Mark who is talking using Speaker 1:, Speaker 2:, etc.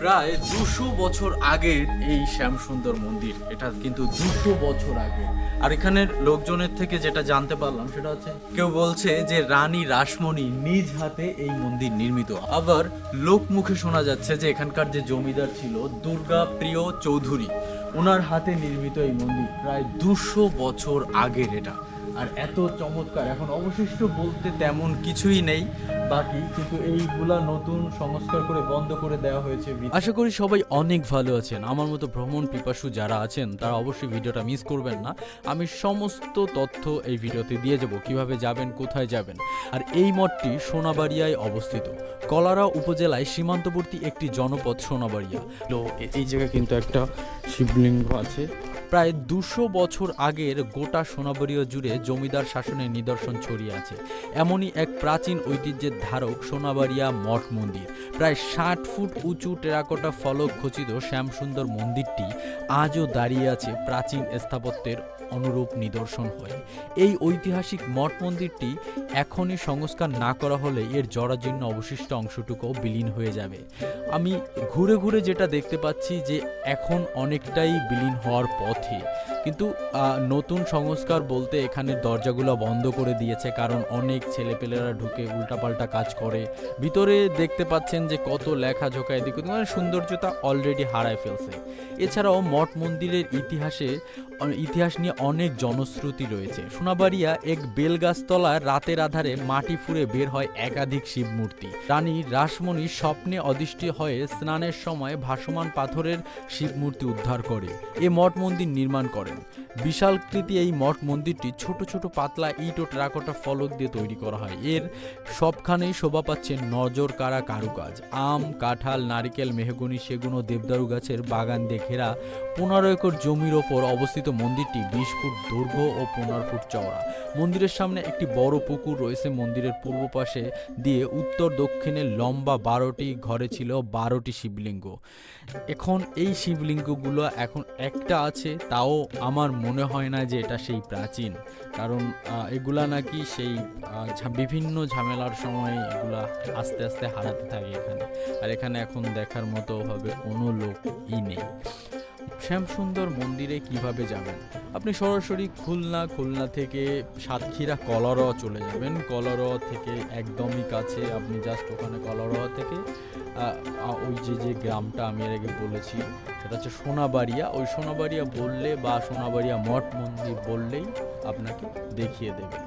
Speaker 1: প্রায় দুশো বছর আগের এই শ্যামসুন্দর মন্দির। এটা কিন্তু দুশো বছর আগে। আর এখানের লোকজনের থেকে যেটা জানতে পারলাম সেটা হচ্ছে, কেউ বলছে যে রানী রাসমণি নিজ হাতে এই মন্দির নির্মিত। আবার লোক মুখে শোনা যাচ্ছে যে এখানকার যে জমিদার ছিল দুর্গা প্রিয় চৌধুরী, ওনার হাতে নির্মিত এই মন্দির প্রায় দুশো বছর আগের এটা। আর এত চমৎকার, এখন অবশিষ্ট বলতে তেমন কিছুই নেই। বাকি কিন্তু এইগুলা নতুন সংস্কার করে বন্ধ করে দেওয়া হয়েছে
Speaker 2: আশা করি সবাই অনেক ভালো আছেন। আমার মতো ভ্রমণ পিপাসু যারা আছেন তারা অবশ্যই ভিডিওটা মিস করবেন না। আমি সমস্ত তথ্য এই ভিডিওতে দিয়ে যাব কীভাবে যাবেন কোথায় যাবেন। আর এই মঠটি সোনাবাড়িয়ায় অবস্থিত। কলারা উপজেলায় সীমান্তবর্তী একটি জনপদ সোনাবাড়িয়া। তো এই জায়গায় কিন্তু একটা শিবলিঙ্গ আছে। প্রায় দুশো বছর আগের গোটা সোনাবাড়িয়া জুড়ে জমিদার শাসনের নিদর্শন ছড়িয়ে আছে। এমনই এক প্রাচীন ঐতিহ্যের ধারক সোনাবাড়িয়া মঠ মন্দির। প্রায় ষাট ফুট উঁচু টেরাকোটা ফলক খচিত শ্যামসুন্দর মন্দিরটি আজও দাঁড়িয়ে আছে প্রাচীন স্থাপত্যের অনুরূপ নিদর্শন হয়ে। এই ঐতিহাসিক মঠ মন্দিরটি এখনই সংস্কার না করা হলে এর জরাজীর্ণ অবশিষ্ট অংশটুকু বিলীন হয়ে যাবে। আমি ঘুরে ঘুরে যেটা দেখতে পাচ্ছি যে এখন অনেকটাই বিলীন হওয়ার পথে। কিন্তু নতুন সংস্কার বলতে এখানে দরজাগুলো বন্ধ করে দিয়েছে কারণ অনেক ছেলেপেলেরা ঢুকে উল্টাপাল্টা কাজ করে। ভিতরে দেখতে পাচ্ছেন যে কত লেখা ঝোঁকা এদিক মানে সৌন্দর্যতা অলরেডি হারায় ফেলছে। এছাড়াও মঠ মন্দিরের ইতিহাসে ইতিহাস নিয়ে অনেক জনশ্রুতি রয়েছে। সোনাবাড়িয়া এক বেলগাছতলার রাতের আধারে মাটি ফুঁড়ে বের হয় একাধিক শিব মূর্তি। রানী রাসমণি স্বপ্নে অদৃষ্টি হয়ে স্নানের সময় ভাসমান পাথরের শিব মূর্তি উদ্ধার করে। এ মঠ মন্দির নির্মাণ বিশালকৃতি এই মঠ মন্দিরটি ছোট ছোট পাতলা ইট ও টেরাকোটা ফলক দিয়ে তৈরি করা হয়। এর সবখানেই শোভা পাচ্ছে নজর কারা কারুকাজ। আম, কাঁঠাল, নারিকেল, মেহগনি, সেগুন ও দেবদারু গাছের বাগান দিয়ে ঘেরা পনেরো একর জমির ওপর অবস্থিত মন্দিরটি বিশ ফুট দৈর্ঘ্য ও পনেরো ফুট চওড়া। মন্দিরের সামনে একটি বড় পুকুর রয়েছে মন্দিরের পূর্ব পাশে দিয়ে উত্তর দক্ষিণে লম্বা বারোটি ঘরে ছিল বারোটি শিবলিঙ্গ। এখন এই শিবলিঙ্গগুলো এখন একটা আছে, তাও আমার মনে হয় না যে এটা সেই প্রাচীন। কারণ এগুলা নাকি সেই বিভিন্ন ঝামেলার সময় এগুলা আস্তে আস্তে হারাতে থাকে এখানে। আর এখানে এখন দেখার মতো হবে কোনো লোকই নেই। শ্যামসুন্দর মন্দিরে কীভাবে যাবেন? আপনি সরাসরি খুলনা খুলনা থেকে সাতক্ষীরা, কলরোয়া চলে যাবেন। কলরোয়া থেকে একদমই কাছে, আপনি জাস্ট ওখানে কলরোয়া থেকে ওই যে যে গ্রামটা আমি আগে বলেছি, সেটা হচ্ছে সোনাবাড়িয়া। ওই সোনাবাড়িয়া বললে বা সোনাবাড়িয়া মঠ মন্দির বললেই আপনাকে দেখিয়ে দেবে।